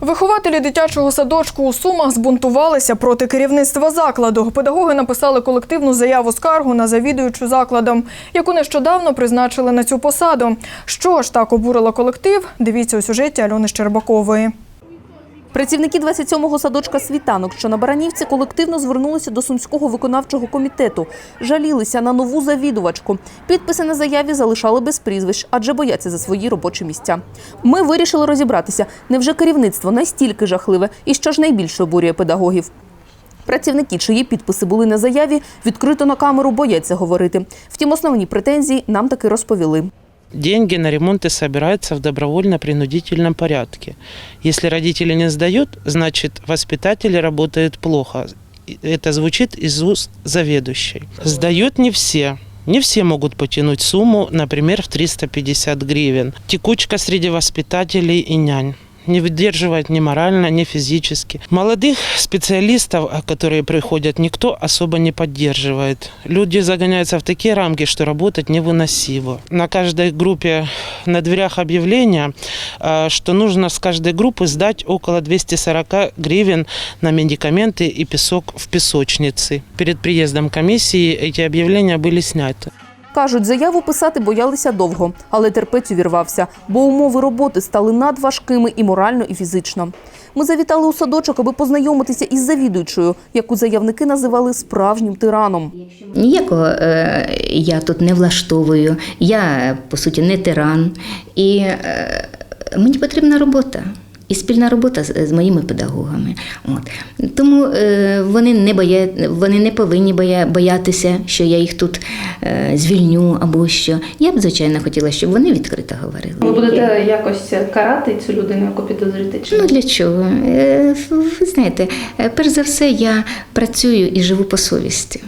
Вихователі дитячого садочку у Сумах збунтувалися проти керівництва закладу. Педагоги написали колективну заяву скаргу на завідуючу закладом, яку нещодавно призначили на цю посаду. Що ж так обурило колектив? Дивіться у сюжеті Альони Щербакової. Працівники 27-го садочка «Світанок», що на Баранівці, колективно звернулися до Сумського виконавчого комітету. Жалілися на нову завідувачку. Підписи на заяві залишали без прізвищ, адже бояться за свої робочі місця. Ми вирішили розібратися, невже керівництво настільки жахливе і що ж найбільше обурює педагогів. Працівники, чиї підписи були на заяві, відкрито на камеру бояться говорити. Втім, основні претензії нам таки розповіли. Деньги на ремонты собираются в добровольно-принудительном порядке. Если родители не сдают, значит воспитатели работают плохо. Это звучит из уст заведующей. Сдают не все. Не все могут потянуть сумму, например, в 350 гривен. Текучка среди воспитателей и нянь. Не выдерживает ни морально, ни физически. Молодых специалистов, а, которые приходят, никто особо не поддерживает. Люди загоняются в такие рамки, что работать невыносимо. На каждой группе на дверях объявление, а, что нужно с каждой группы сдать около 240 гривен на медикаменты и песок в песочнице. Перед приездом комиссии эти объявления были сняты. Кажуть, заяву писати боялися довго, але терпець увірвався, бо умови роботи стали надважкими і морально, і фізично. Ми завітали у садочок, аби познайомитися із завідуючою, яку заявники називали справжнім тираном. Ніякого е, я тут не влаштовую. Я, по суті, не тиран. І е, мені потрібна робота. І спільна робота з, з моїми педагогами. От. Тому е, вони, не боя, вони не повинні боя, боятися, що я їх тут е, звільню або що. Я б, звичайно, хотіла, щоб вони відкрито говорили. Ви будете якось карати цю людину, яку підозрюєте? Чи Ну для чого? Е, Ви знаєте, е, перш за все, я працюю і живу по совісті.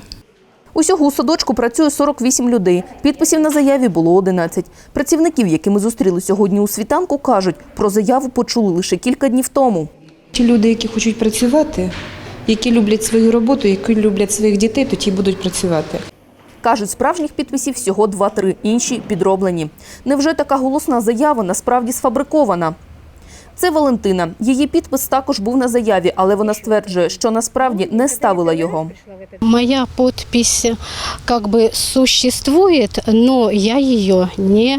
Усього у садочку працює 48 людей. Підписів на заяві було 11. Працівників, які ми зустріли сьогодні у світанку, кажуть, про заяву почули лише кілька днів тому. Ті люди, які хочуть працювати, які люблять свою роботу, які люблять своїх дітей, то ті будуть працювати. Кажуть, справжніх підписів всього 2-3, інші підроблені. Невже така голосна заява насправді сфабрикована? Це Валентина. Її підпис також був на заяві, але вона стверджує, що насправді не ставила його. Моя підпись якби существує, але я її не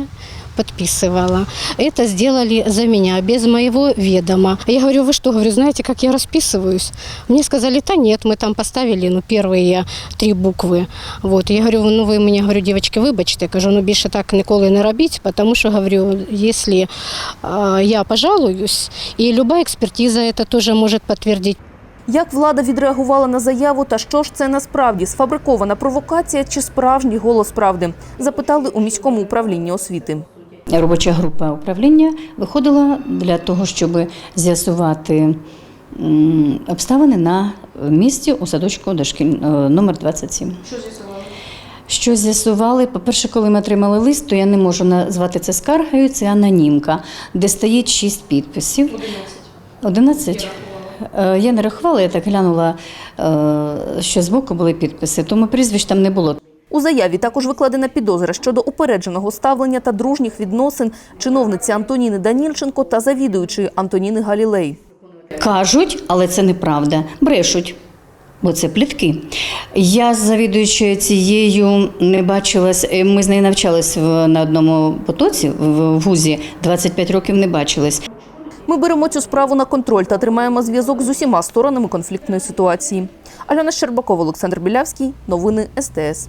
подписывала. Это сделали за меня, без моего ведома. Я говорю, вы что, говорю, знаете, как я расписываюсь? Мне сказали, да нет, мы там поставили, ну, первые три буквы. Вот, я говорю, ну, ви мені, говорю, девочки, вибачте, кажу, ну, більше так ніколи не робіть, потому що, говорю, если э, я пожалуюсь, и любая експертиза это тоже может подтвердить, Як влада відреагувала на заяву та що ж це насправді сфабрикована провокація чи справжній голос правди? Запитали у міському управлінні освіти. Робоча група управління виходила для того, щоб з'ясувати обставини на місці у садочку дошкіль е, номер 27. Що з'ясували? Що з'ясували? По-перше, коли ми отримали лист, то я не можу назвати це скаргою, це анонімка, де стоїть шість підписів. 11. 11? Е, Я не рахувала, я так глянула, е, що збоку були підписи, тому прізвищ там не було. У заяві також викладена підозра щодо упередженого ставлення та дружніх відносин чиновниці Антоніни Данільченко та завідуючої Антоніни Галілей. Кажуть, але це неправда. Брешуть. Бо це плітки. Я з завідуючою цією не бачилась. е, Ми з нею навчались на одному потоці в в вузі. 25 років не бачились. Ми беремо цю справу на контроль та тримаємо зв'язок з усіма сторонами конфліктної ситуації. Альона Щербакова, Олександр Білявський. Новини СТС.